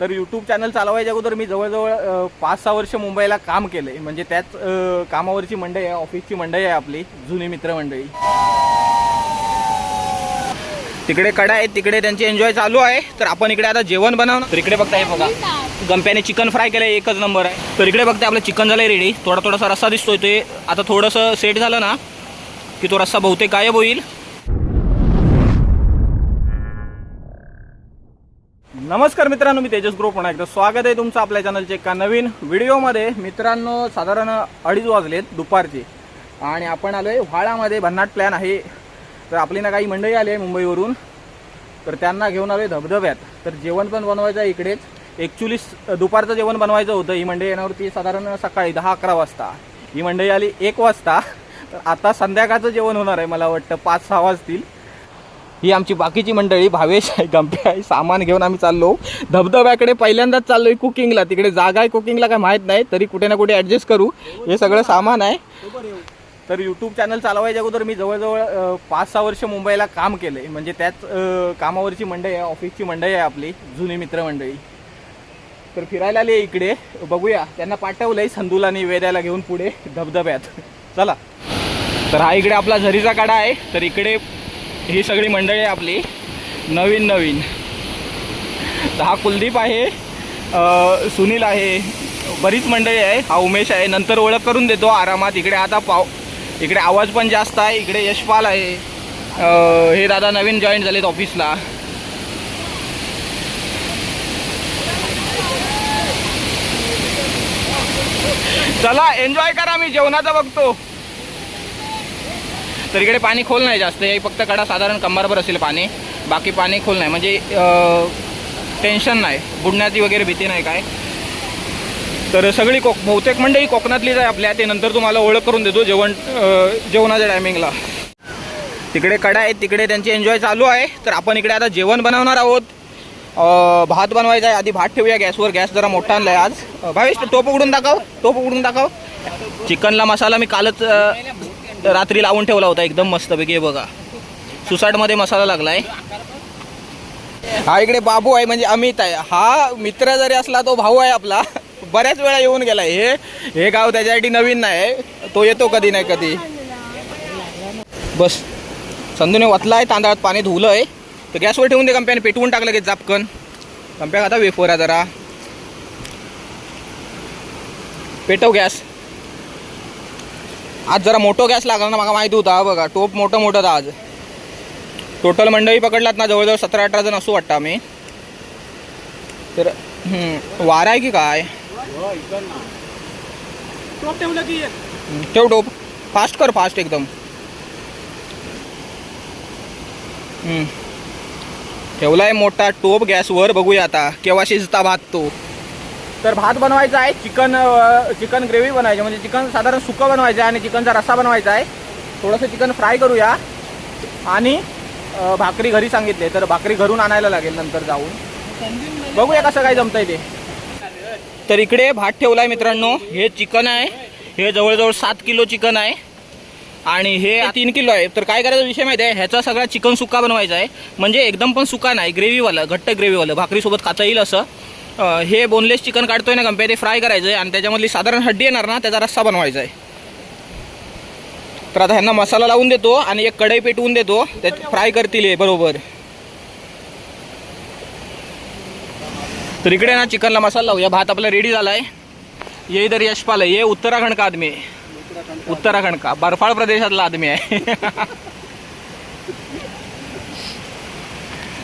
तर YouTube channel चालवायच्या अगोदर मी जवळजवळ पाच सहा वर्ष मुंबईला काम केलं. आहे म्हणजे त्याच कामावरची मंडळी आहे ऑफिसची मंडळी आहे आपली जुनी मित्रमंडळी तिकडे कडा आहे तिकडे त्यांची एन्जॉय चालू आहे. तर आपण इकडे आता जेवण बनवणार. तर इकडे बघताय बघा गंप्याने चिकन फ्राय केलं एकच नंबर आहे. तर इकडे बघताय आपलं चिकन झालं रेडी थोडा थोडासा रस्सा दिसतोय ते. आता थोडंसं सेट झालं ना की तो रस्सा बहुतेक गायब होईल. नमस्कार मित्रांनो मी तेजस ग्रुप. पुन्हा एकदा स्वागत आहे तुमचं आपल्या चॅनलच्या एका नवीन व्हिडिओमध्ये. मित्रांनो साधारण अडीच वाजलेत दुपारचे. आणि आपण आलो आहे व्हाळामध्ये. भन्नाट प्लॅन आहे. तर आपली ना काही मंडळी आली आहे मुंबईवरून. तर त्यांना घेऊन आलो आहे धबधब्यात. तर जेवण पण बनवायचं आहे इकडेच. ॲक्च्युली दुपारचं जेवण बनवायचं होतं. ही मंडळी येणार होती साधारण सकाळी दहा अकरा वाजता. ही मंडळी आली एक वाजता. तर आता संध्याकाळचं जेवण होणार आहे मला वाटतं पाच सहा वाजतील. ही आमची बाकीची मंडळी भावेश आहे गंपे आहे सामान घेऊन आम्ही चाललो. धबधब्याकडे पहिल्यांदाच चाललोय कुकिंगला. तिकडे जागा आहे कुकिंगला काय माहीत नाही तरी कुठे ना कुठे ॲडजस्ट करू. हे सगळं सामान आहे. तर यूट्यूब चॅनल चालवायच्या अगोदर मी जवळजवळ पाच सहा वर्ष मुंबईला काम केलं आहे म्हणजे त्याच कामावरची मंडळी आहे ऑफिसची मंडळी आहे आपली जुनी मित्रमंडळी. तर फिरायला आले इकडे. बघूया. त्यांना पाठवलं आहे संदूल आणि वेद्याला घेऊन पुढे धबधब्यात. चला. तर हा इकडे आपला झरीचा काढा आहे. तर इकडे ही सगळी मंडळी आहे आपली. नवीन नवीन. हा कुलदीप आहे सुनील आहे बरीच मंडळी आहे. हा उमेश आहे. नंतर ओळख करून देतो आरामात. इकडे आता पाव इकडे आवाज पण जास्त आहे. इकडे यशपाल आहे. हे दादा नवीन जॉईन झालेत ऑफिसला चला एन्जॉय करा मी जेवणाचा बघतो. तर इकडे पाणी खोल नाही जास्त. हे फक्त कडा साधारण कंबारभर असेल पाणी. बाकी पाणी खोल नाही. म्हणजे टेन्शन नाही. बुडण्याची वगैरे भीती नाही काय. तर सगळी कोक बहुतेक मंडळी कोकणातलीच आहे आपल्या. ते नंतर तुम्हाला ओळख करून देतो जेवण जेवणाच्या टायमिंगला तिकडे कडा आहेत तिकडे त्यांची एन्जॉय चालू आहे. तर आपण इकडे आता जेवण बनवणार आहोत. भात बनवायचा आहे. आधी भात ठेवूया गॅसवर. गॅस जरा मोठा आणला आहे आज भावेश टोप उघडून दाखव. टोप उघडून दाखव. चिकनला मसाला मी कालच रात्री लावून ठेवला होता एकदम मस्तपैकी हे बघा. सुसाटमध्ये मसाला लागला आहे हा इकडे बाबू आहे म्हणजे अमित आहे. हा मित्र जरी असला तो भाऊ आहे आपला. बऱ्याच वेळा येऊन गेलाय. हे हे गाव त्याच्यासाठी नवीन नाही तो येतो कधी नाही कधी. बस. संधूने वतला आहे तांदळात पाणी धुवलं आहे तर गॅसवर ठेवून दे कंप्याने पेटवून टाकलं की जापकन. कंप्या खाता वेफोर आहे जरा. पेटव गॅस. आज जरा मोठं गॅस लागला ना मला माहिती होता. बघा टोप मोठं मोठं आज. टोटल मंडळी पकडलात ना जवळजवळ सतरा अठरा जण असू वाटतं आम्ही. तर वारा आहे की काय? ठेव टोप. फास्ट कर फास्ट एकदम. हम्म. ठेवलाय मोठा टोप गॅसवर बघूया आता. केव्हा शिजता भात तो. तर भात बनवायचा आहे चिकन चिकन ग्रेव्ही बनवायची म्हणजे चिकन साधारण सुकं बनवायचं आहे आणि चिकनचा रस्सा बनवायचा आहे. थोडंसं चिकन फ्राय करूया. आणि भाकरी घरी सांगितले तर भाकरी घरून आणायला लागेल नंतर जाऊन. बघूया कसं काय जमतंय ते. तर इकडे भात ठेवलाय मित्रांनो. हे चिकन आहे. हे जवळजवळ सात किलो चिकन आहे. आणि हे तीन किलो आहे. तर काय करायचा विषय माहिती आहे? ह्याचा सगळा चिकन सुका बनवायचा आहे. म्हणजे एकदम पण सुका नाही ग्रेव्हीवालं घट्ट ग्रेव्हीवालं. भाकरीसोबत खाता येईल असं. हे बोनलेस चिकन काढतोय ना कंपे ते फ्राय करायचं आहे आणि त्याच्यामधली साधारण हड्डी येणार ना त्याचा रस्सा बनवायचा आहे तर आता ह्यांना मसाला लावून देतो आणि एक कढई पेटवून देतो. त्यात फ्राय करतील हे बरोबर. तर इकडे ना चिकनला मसाला लावूया. भात आपला रेडी झाला आहे ये इधर यशपाल आहे. ये उत्तराखंड का आदमी आहे? उत्तराखंड का? बर्फाळ प्रदेशातला आदमी आहे.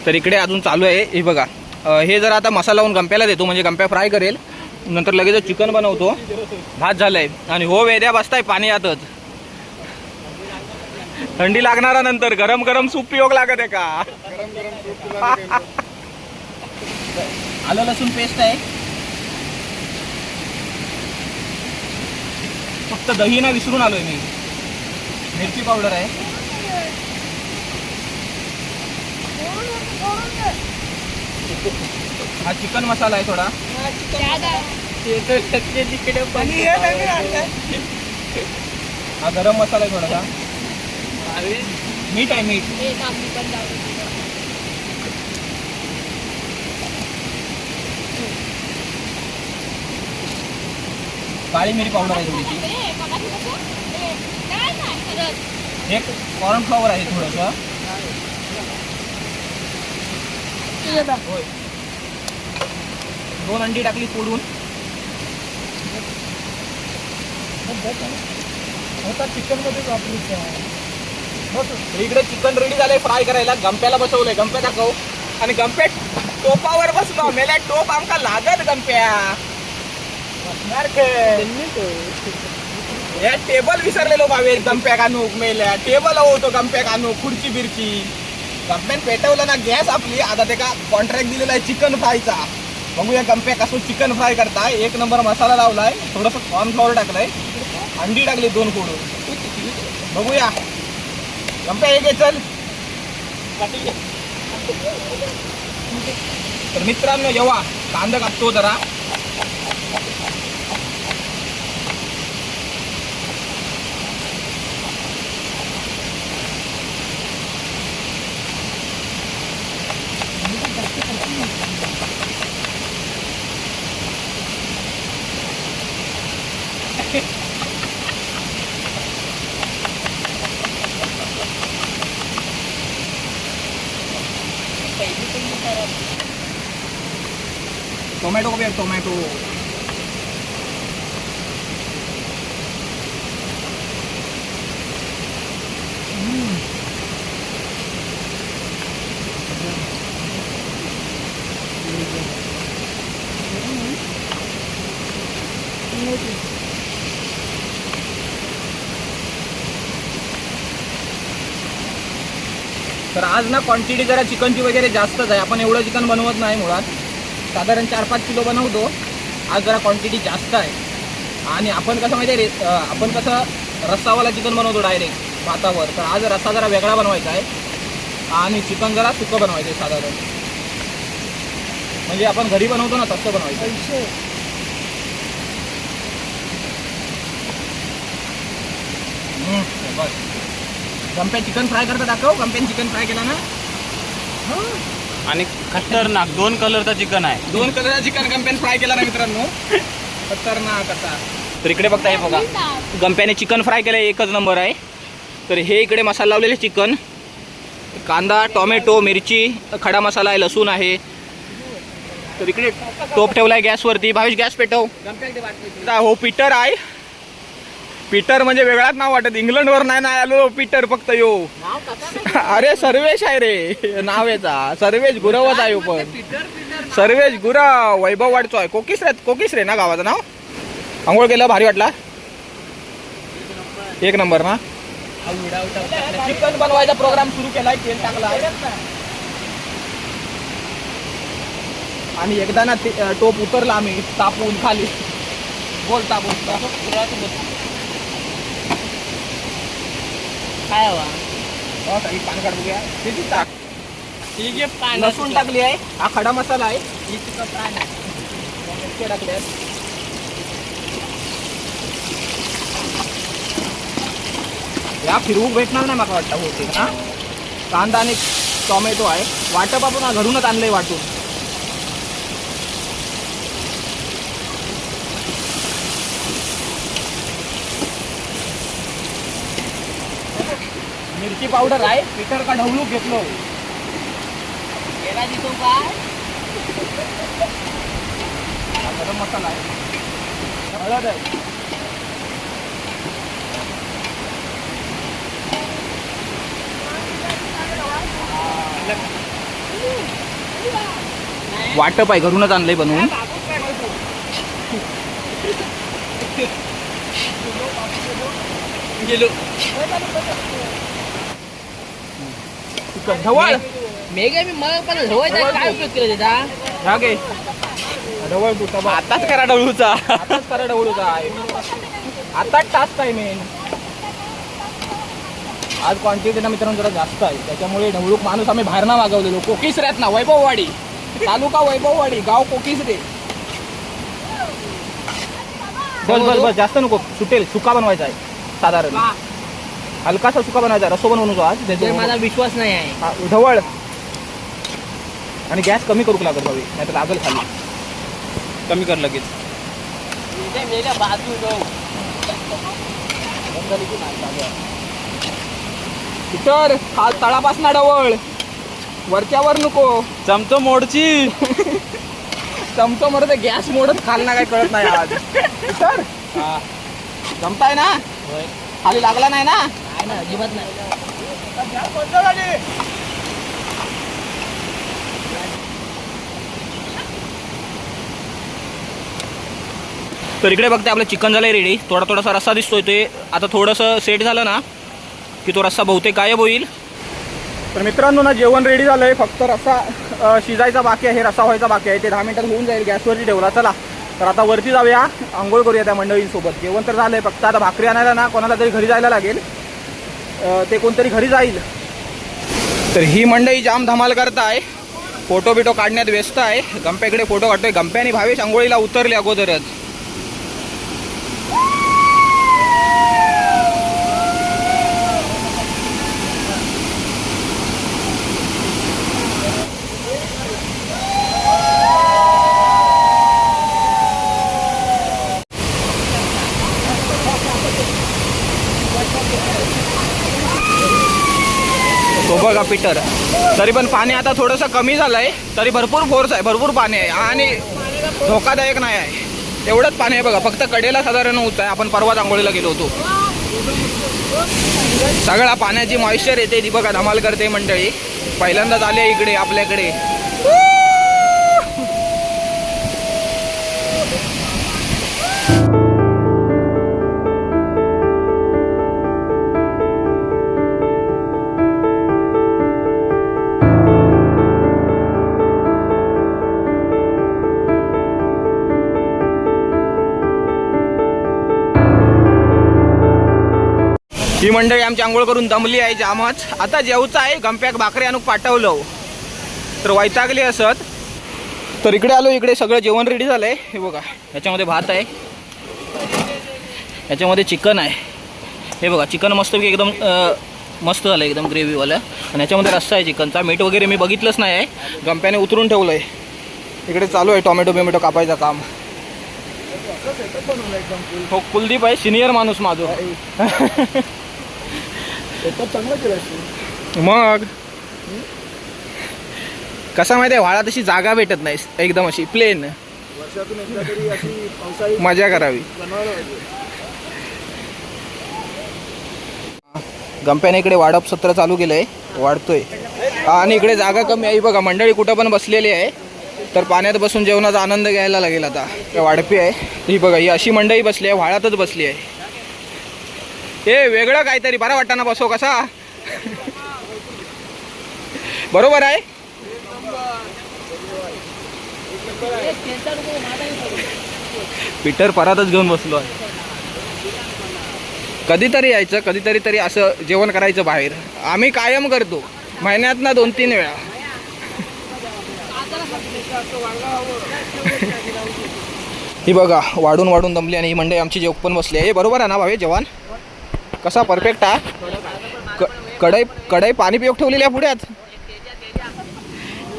तर इकडे अजून चालू आहे. हे बघा. हे जर आता मसाला लावून गंप्याला देतो म्हणजे गंप्या फ्राय करेल. नंतर लगेच चिकन बनवतो भात झालाय. आणि हो वेद्या बसताय पाणी आतच थंडी लागणारा नंतर गरम गरम सूप पियोग लागत आहे का? आलं लसूण पेस्ट आहे. फक्त दही ना विसरून आलोय मी. मिरची पावडर आहे. हा चिकन मसाला आहे थोडा. हा गरम मसाला आहे थोडासा. मीठ आहे मीठ. काळी मिरी पावडर आहे थोडीशी. एक कॉर्नफ्लॉवर आहे थोडंसं. दोन अंडी टाकली फोडून चिकनमध्ये वापरू इकडे चिकन रेडी झालंय फ्राय करायला. गंप्याला बसवलंय. गंप्या दाखव. आणि गंप्या टोपावर बसलो. मेल्या टोप आमका लागत गंप्या. बसणार? या टेबल विसरलेलो भावे. गंप्या कानूक मेल्या. टेबल होतो गंप्या कानूक खुर्ची बिरची गंप्यान पेटवलं ना गॅस आपली. आता ते का कॉन्ट्रॅक्ट दिलेला आहे चिकन फ्रायचा बघूया गंप्या कसं चिकन फ्राय करताय. एक नंबर मसाला लावलाय. थोडंसं कॉर्नफ्लॉवर टाकलंय. अंडी टाकली दोन कोड बघूया. गंप्या एक आहे, चल? तर मित्रांनो येवा. कांदा कापतो जरा. टोमॅटो टोमॅटो तर आज ना क्वांटिटी जरा चिकनची वगैरे जास्तच आहे. आपण एवढं चिकन बनवत नाही मुळात. साधारण चार पाच किलो बनवतो. आज जरा क्वांटिटी जास्त आहे. आणि आपण कसं माहिती आहे रे आपण कसं रस्सावाला चिकन बनवतो डायरेक्ट भातावर. तर आज रस्सा जरा वेगळा बनवायचा आहे. आणि चिकन जरा सुकं बनवायचं आहे साधारण. म्हणजे आपण घरी बनवतो ना तसं बनवायचं हे बघ गंप्या चिकन फ्राय करता दाखव. गंप्यान चिकन फ्राय केला ना? आणि खतरनाक. दोन कलरचा चिकन आहे. दोन कलरचा चिकन गंप्यान फ्राय केला ना मित्रांनो? खतरनाक असा. तर इकडे बघता हे बघा. गंप्याने चिकन फ्राय केलं एकच नंबर आहे. तर हे इकडे मसाला लावलेले चिकन. कांदा टोमॅटो मिरची खडा मसाला आहे लसूण आहे. तर इकडे टोप ठेवलाय गॅसवरती. भावेश गॅस पेटव. हो पीटर आहे. पीटर म्हणजे वेगळाच नाव वाटत. इंग्लंडवर नाही ना आलो पीटर फक्त यो. अरे सर्वेश आहे रे. नावेचा सर्वेश गुरवच आहे पण. सर्वेश गुरव वैभव वाटचो आहे कोकीस रे कोकीस रे ना गावाचं नाव? आंघोळ केलं भारी वाटला? एक नंबर ना? चिकन बनवायचा प्रोग्राम सुरू केलाय तेल टाकला आणि एकदा ना टोप उतरला आम्ही तापून खाली. बोल तापून. काय हवा? पान काढ बघूया किती टाक ठीक आहे लसूण टाकली आहे. हा खडा मसाला आहे. या फिरवूक भेटणार नाही मला वाटतं होते ना कांदा आणि टोमॅटो आहे. वाटप आपण घरूनच आणलंय वाटून. मिरची पावडर आहे. पिटर का ढवळूक घेतलो. गेला काय हा गरम मसाला आहे. हळद आहे. वाटप आहे घरूनच आणलंय बनवून. गेलो. चिकन ढवळ मेघे मी मला पण झोवायचा काय उपयोग केला त्याचा ह्या घे ढवळ तू तबा. आताच करा डळूचा आताच करा ढवळूचा आहे आताच टास्क आहे मेन आज क्वांटिटी ना मित्रांनो जरा जास्त आहे. त्याच्यामुळे ढवळूक माणूस आम्ही बाहेर ना मागवलेलो कोकीस रेत ना वैभववाडी. तालुका वैभववाडी गाव कोकीस रे. बस बस बस. जास्त नको. सुटेल. सुका बनवायचा आहे. साधारण. हलकासा सुका बनवायचा आहे. रस्सो बनवू नको आज तर त्याच्यामुळे- माझा विश्वास नाही आहे. हा, ढवळ. आणि गॅस कमी करू लागत भावी नाही तर लागल खाली. कमी कर लगेच. तर हा तळापासना डवळ वरच्यावर नको. चमचम मोडची. चमचो मरते गॅस मोडत खालना काय कळत नाही आज. तर जमताय ना? खाली लागला नाही ना? ना अजिबात नाही. तर इकडे बघते आपलं चिकन झालंय रेडी थोडा थोडासा रस्सा दिसतोय ते. आता थोडंसं सेट झालं ना की तो रस्सा बहुतेक गायब होईल. तर मित्रांनो ना जेवण रेडी झालंय. फक्त रस्सा शिजायचा बाकी आहे रस्सा व्हायचा बाकी आहे. ते दहा मिनिटात होऊन जाईल गॅसवरती ठेवला. चला. तर आता वरती जाऊया. आंघोळ करूया त्या मंडळींसोबत. जेवण तर झालंय फक्त आता भाकरी आणायला ना कोणाला तरी घरी जायला लागेल. ते कोणतरी घरी जाईल. तर ही मंडई जाम धमाल करताय. फोटो बिटो काढण्यात व्यस्त आहे. गंप्याकडे फोटो काढतोय. गंप्याने भावेश आंघोळीला उतरले अगोदरच. बघा पीटर तरी पण पाणी आता थोडंसं कमी झालंय. तरी भरपूर फोर्स आहे भरपूर पाणी आहे. आणि धोकादायक नाही आहे. एवढंच पाणी आहे बघा. फक्त कडेला साधारण होत आहे. आपण परवा आंघोळीला गेलो होतो. सगळा पाण्याची मॉइश्चर येते ती बघा धमाल करते मंडळी. पहिल्यांदाच आले इकडे आपल्याकडे. ही मंडळी आमची आंघोळ करून दमली आहे जामच. आता जेवचं आहे गंप्याक भाकरी आणून पाठवलं तर वैतागली असत. तर इकडे आलो इकडे सगळं जेवण रेडी झालंय. हे बघा ह्याच्यामध्ये भात आहे. ह्याच्यामध्ये चिकन आहे. हे बघा चिकन मस्तपैकी एकदम मस्त झालं एकदम ग्रेव्हीवालं आणि ह्याच्यामध्ये रस्सा आहे चिकनचा मीठ वगैरे मी बघितलंच नाही आहे. गंप्याने उतरून ठेवलं आहे इकडे चालू आहे टोमॅटो बिमॅटो कापायचं काम. हो कुलदीप आहे सिनियर माणूस माझं. मग? कसा माहिती आहे व्हाळा तशी जागा भेटत नाही एकदम अशी प्लेन मजा करावी. गंप्याने इकडे वाढप सत्र चालू केलंय वाढतोय. आणि इकडे जागा कमी आहे. बघा मंडळी कुठं पण बसलेली आहे. तर पाण्यात बसून जेवणाचा आनंद घ्यायला लागेल आता. वाढपी आहे. ही बघा ही अशी मंडळी बसली आहे व्हाळातच बसली आहे. हे वेगळं काहीतरी. बरा वाटताना बसव कसा? बरोबर आहे? पीटर परातच घेऊन बसलो आहे. कधीतरी यायचं कधीतरी तरी असं जेवण करायचं बाहेर. आम्ही कायम करतो. महिन्यात ना दोन तीन वेळा. ही बघा वाढून वाढून दमली आणि ही मंडळी आमची जेवण पण बसली आहे. हे बरोबर आहे ना भावे जवान कसा परफेक्ट हा? क कढई कढई पाणी पिऊक ठेवलेली आहे पुढ्यात.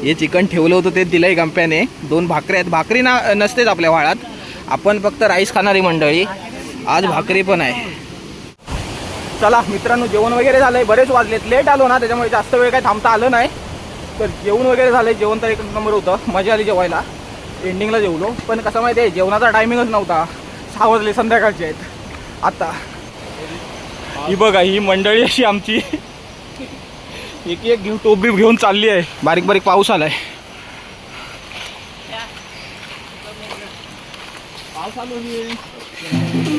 हे चिकन ठेवलं होतं ते दिलंय गंप्याने. दोन भाकरी आहेत. भाकरी ना नसतेच आपल्या वाळात. आपण फक्त राईस खाणारी मंडळी. आज भाकरी पण आहे. चला मित्रांनो जेवण वगैरे झालंय. बरेच वाजलेत. लेट आलो ना त्याच्यामुळे जास्त वेळ काही थांबता आलं नाही. तर जेवण वगैरे झालंय. जेवण तर एक नंबर होतं. मजा आली जेवायला. एंडिंगला जेवलो. पण कसं माहिती आहे जेवणाचा टायमिंगच नव्हता. सहा वाजले संध्याकाळचे आहेत. आता. ही बघा ही मंडळी अशी आमची. एक एक घेऊन टोप घेऊन चालली आहे. बारीक बारीक पाऊस आलाय.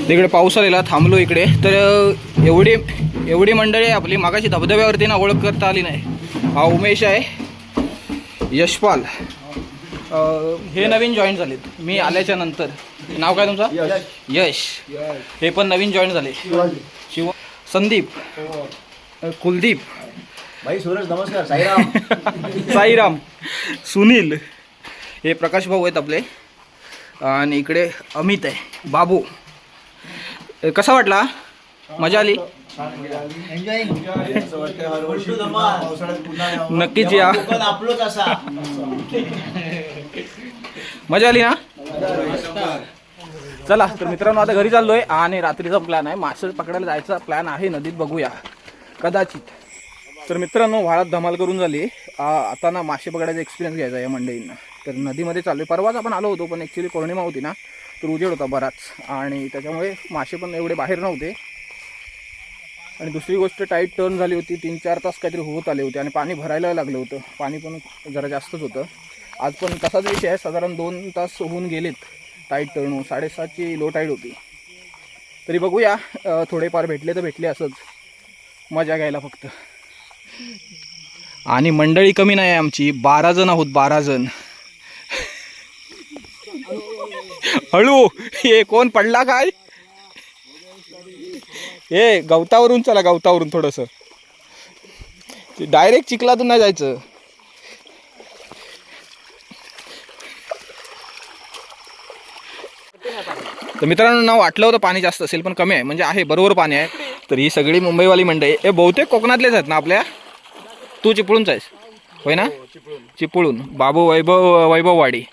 तिकडे पाऊस आलेला थांबलो इकडे. तर एवढी एवढी मंडळी आहे आपली. मागाशी धबधब्यावरती ना ओळख करता आली नाही. हा उमेश आहे. यशपाल. अं, हे नवीन जॉईन झालेत. मी आल्याच्यानंतर. नाव काय तुमचं? यश. हे पण नवीन जॉईन झाले. शिव संदीप कुलदीप. भाई सूरज नमस्कार साईराम. साईराम. सुनील. हे प्रकाश भाऊ आहेत आपले. आणि इकडे अमित आहे. बाबू. कसा वाटला? मजा आली? नक्कीच या. मजा आली ना? चला तर मित्रांनो आता घरी चाललोय आणि रात्रीचा प्लॅन आहे. मासे पकडायला जायचा प्लॅन आहे. नदीत बघूया. कदाचित. तर मित्रांनो व्हाळात धमाल करून झाली. आता ना मासे पकडायचा एक्सपिरियन्स घ्यायचा आहे या मंडईंना. तर नदीमध्ये चालू परवाच आपण आलो होतो पण ॲक्च्युली पौर्णिमा होती ना तर उजेड होता बराच. आणि त्याच्यामुळे मासे पण एवढे बाहेर नव्हते. आणि दुसरी गोष्ट टाईट टर्न झाली होती. तीन चार तास काहीतरी होत आले होते आणि पाणी भरायला लागलं होतं. पाणी पण जरा जास्तच होतं. आज पण तसाच विषय आहे. साधारण दोन तास होऊन गेलेत. टाईट टर्न हो. साडेसातची लो टाईट होती. तरी बघूया थोडेफार भेटले तर भेटले असंच. मजा घ्यायला फक्त. आणि मंडळी कमी नाही आहे आमची. बारा जण आहोत बारा जण. हळू. हे कोण पडला काय? हे गवतावरून चला गवतावरून थोडंसं. डायरेक्ट चिखलातून नाही जायचं. तर मित्रांनो नाव वाटलं होतं पाणी जास्त असेल पण कमी आहे. म्हणजे आहे बरोबर पाणी आहे. तर ही सगळी मुंबईवाली मंडळी हे बहुतेक कोकणातलेच आहेत ना आपल्या? तू चिपळूणचा आहेस. होय ना? चिपळूण. बाबू वैभव वैभववाडी.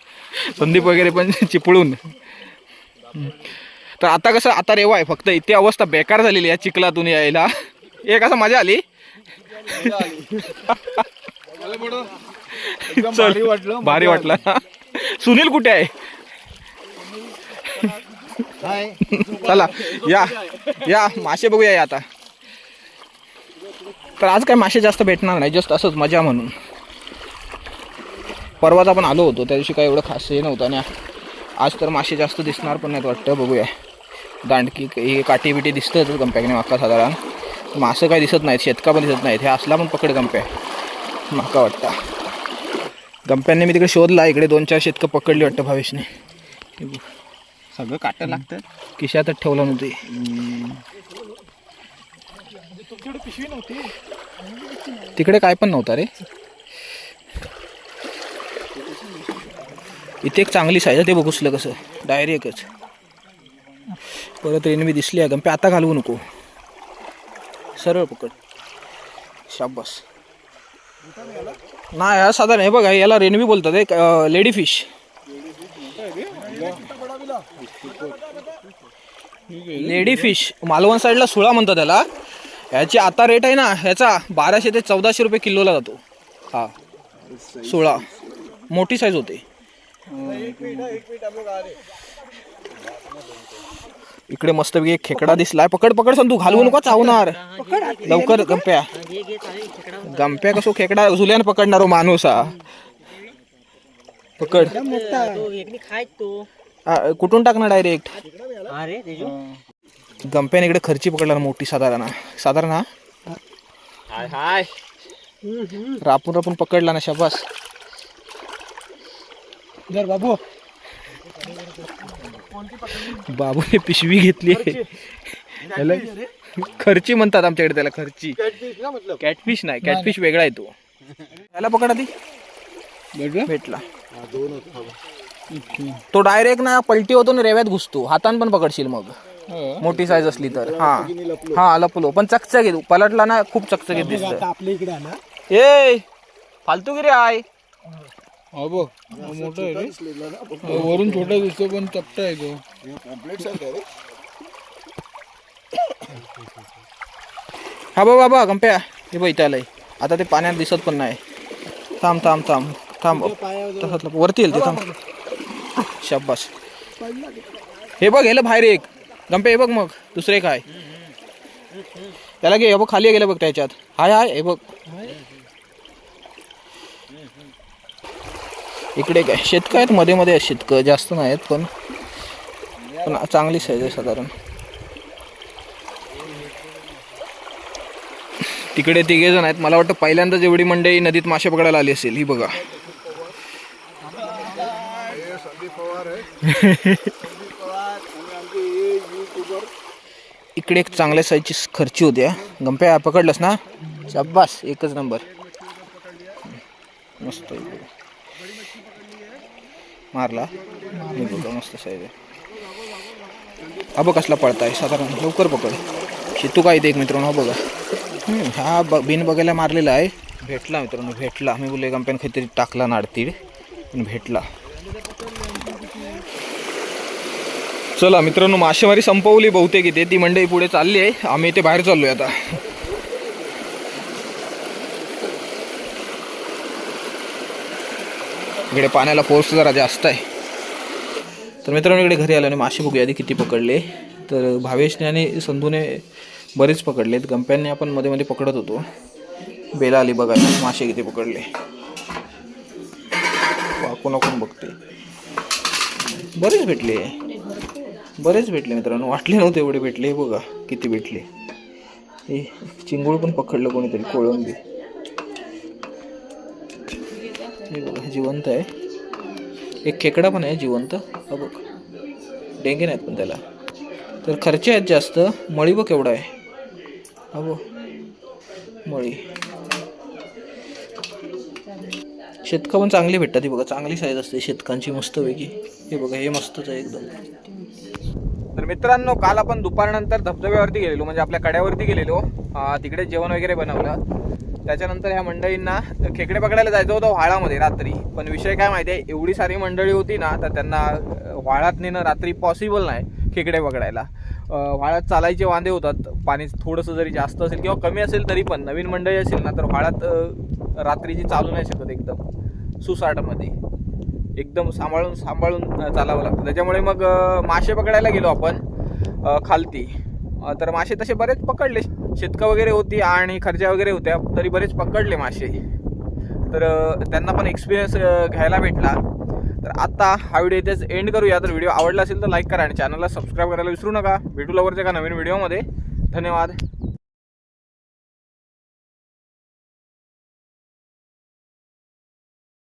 संदीप वगैरे पण चिपळूण. तर आता कसं आता रेवा आहे. फक्त इथे अवस्था बेकार झालेली आहे चिखलातून यायला. एक असं मजा आली? भारी वाटलं भारी वाटलं. सुनील कुठे आहे? चला या या मासे बघूया या आता. तर आज काय मासे जास्त भेटणार नाही जस्ट असंच मजा म्हणून. परवाच आपण आलो होतो त्या दिवशी काय एवढं खास हे नव्हतं आणि आज तर मासे जास्त दिसणार पण नाहीत वाटतं बघूया. दांडकी हे काठी बिटी दिसतंच गंप्याने माका साधारण. मासं काय दिसत नाहीत शेतका पण दिसत नाहीत हे असला पण पकड गंप्या. माका वाटतं. गंप्यांनी मी तिकडे शोधला इकडे दोन चार शेतकं पकडली वाटतं भावेशने. सगळं काट लागतं. खिशातच ठेवलं नव्हते. तिकडे काय पण नव्हता रे. इथे एक चांगली साईज आहे ते बघुसलं कसं. डायरेक्टच परत रेल्वे दिसली आहे गंपे आता घालवू नको. सरळ पकड. शाबास. नाही हा साधारण हे बघा याला रेनवी बोलतात एक lady fish lady fish Malvan साईडला सुळा म्हणतात त्याला. ह्याची आता रेट आहे ना ह्याचा बाराशे ते चौदाशे रुपये किलोला जातो. हा सोळा. मोठी साईज होते. इकडे मस्तपैकी एक खेकडा दिसलाय. पकड पकड सांग तू घालवू नको चावणार. लवकर गंप्या. गंप्या कसो खेकडा झुल्यान पकडणार हो माणूस हा. पकड. आ, कुठून टाकणार डायरेक्ट गंप्याने इकडे खर्ची पकडला ना मोठी साधारण. साधारण हा? हाय हाय. रापून रापून पकडला ना शाबास. बाबू. बाबूने पिशवी घेतली त्याला खर्ची. म्हणतात आमच्याकडे त्याला खर्ची. कॅटफिश नाही कॅटफिश वेगळा आहे तो. त्याला पकडा ती. भेटला. तो डायरेक्ट ना पलटी होतो ना रेव्यात घुसतो. हातान पण पकडशील मग. मोठी साईज असली तर. हा. हा लपलो. पण चकचकीत. पलटला ना खूप चकचकीत दिसत आपल्या इकडे आला ए फालतूगिरी आहे. हा बघ मोठा आहे रे. वरून छोटा दिसतो पण चपटा आहे तो. हा बा बाबा गंप्या. हे बघ इथं आलंय. आता ते पाण्यात दिसत पण नाही. थांब थांब थांब. थांब. तसंच लप- वरती येईल ते थांब. शाबास. हे बघ हेलं बाहेर एक. गंपे हे बघ मग. दुसरे काय त्याला घे हे बघ खाली गेलं बघ त्याच्यात. हाय हाय हे बघ. इकडे काय? शेतकं आहेत मध्ये मध्ये आहेत शेतकं. जास्त नाही आहेत पण पण चांगली साईज आहे साधारण. तिकडे तिघे जण आहेत. मला वाटतं पहिल्यांदा जेवढी मंडळी नदीत मासे पकडायला आली असेल. ही बघा. इकडे एक चांगल्या साईजची खर्ची होत्या गंप्या पकडलंस ना? शाबास एकच नंबर. मस्त आहे. मारला. मस्त साईज आहे. हा बघ कसला पडताय साधारण. लवकर पकड. शितू काय इथे एक मित्रांनो हा बघा. हा ब बिन बघायला मारलेला आहे. भेटला मित्रांनो भेटला. मी बोलले गंप्यान काहीतरी टाकला नाडतीड. पण भेटला. चला मित्रांनो मासेमारी संपवली बहुतेक इथे. ती मंडई पुढे चालली आहे. आम्ही इथे बाहेर चाललोय आता. इकडे पाण्याला फोर्स जरा जास्त आहे. तर मित्रांनो इकडे घरी आल्याने मासे बघूया आधी किती पकडले. तर भावेशने आणि संधूने बरेच पकडलेत गंप्यांनी आपण मध्ये मध्ये पकडत होतो. बेला आली बघा मासे किती पकडले. वाकून वाकून बघते. बरेच भेटले. बरेच भेटले मित्रांनो. वाटले नव्हते एवढे भेटले. हे बघा किती भेटले. हे चिंगूळ पण पकडलं कोणीतरी कोळंबी. हे बघा जिवंत आहे. एक खेकडा पण आहे जिवंत. हा बघ. डेंगे नाहीत पण त्याला. तर खर्चे आहेत जास्त. मळी बघ एवढा आहे. हा बघ. मळी. शेतकं पण चांगली भेटतात. ही बघा चांगली साईज असते शेतकांची मस्त वेगळी हे बघा हे मस्तच आहे एकदम. तर मित्रांनो काल आपण दुपारनंतर धबधब्यावरती गेलेलो म्हणजे आपल्या कड्यावरती गेलेलो. तिकडे जेवण वगैरे बनवलं. त्याच्यानंतर ह्या मंडळींना खेकडे पकडायला जायचं होतं व्हाळामध्ये रात्री. पण विषय काय माहिती आहे एवढी सारी मंडळी होती ना तर त्यांना व्हाळात नेणं रात्री पॉसिबल नाही खेकडे पकडायला. व्हाळात चालायचे वांदे होतात. पाणी थोडंसं जरी जास्त असेल किंवा कमी असेल तरी पण नवीन मंडळी असेल ना तर व्हाळात रात्रीची चालू नाही शकत एकदम. सुसाटमध्ये. एकदम सांभाळून सांभाळून चालावं लागतं. त्याच्यामुळे मग मासे पकडायला गेलो आपण खालती. तर मासे तसे बरेच पकडले. शेतकं वगैरे होती आणि खर्च्या वगैरे होत्या तरी बरेच पकडले मासे तर त्यांना पण एक्सपिरियन्स घ्यायला भेटला. तर आत्ता हा व्हिडिओ इथेच एंड करूया. तर व्हिडिओ आवडला असेल तर लाईक करा आणि चॅनलला सबस्क्राईब करायला विसरू नका. भेटू लवकरच्या का नवीन व्हिडिओमध्ये धन्यवाद.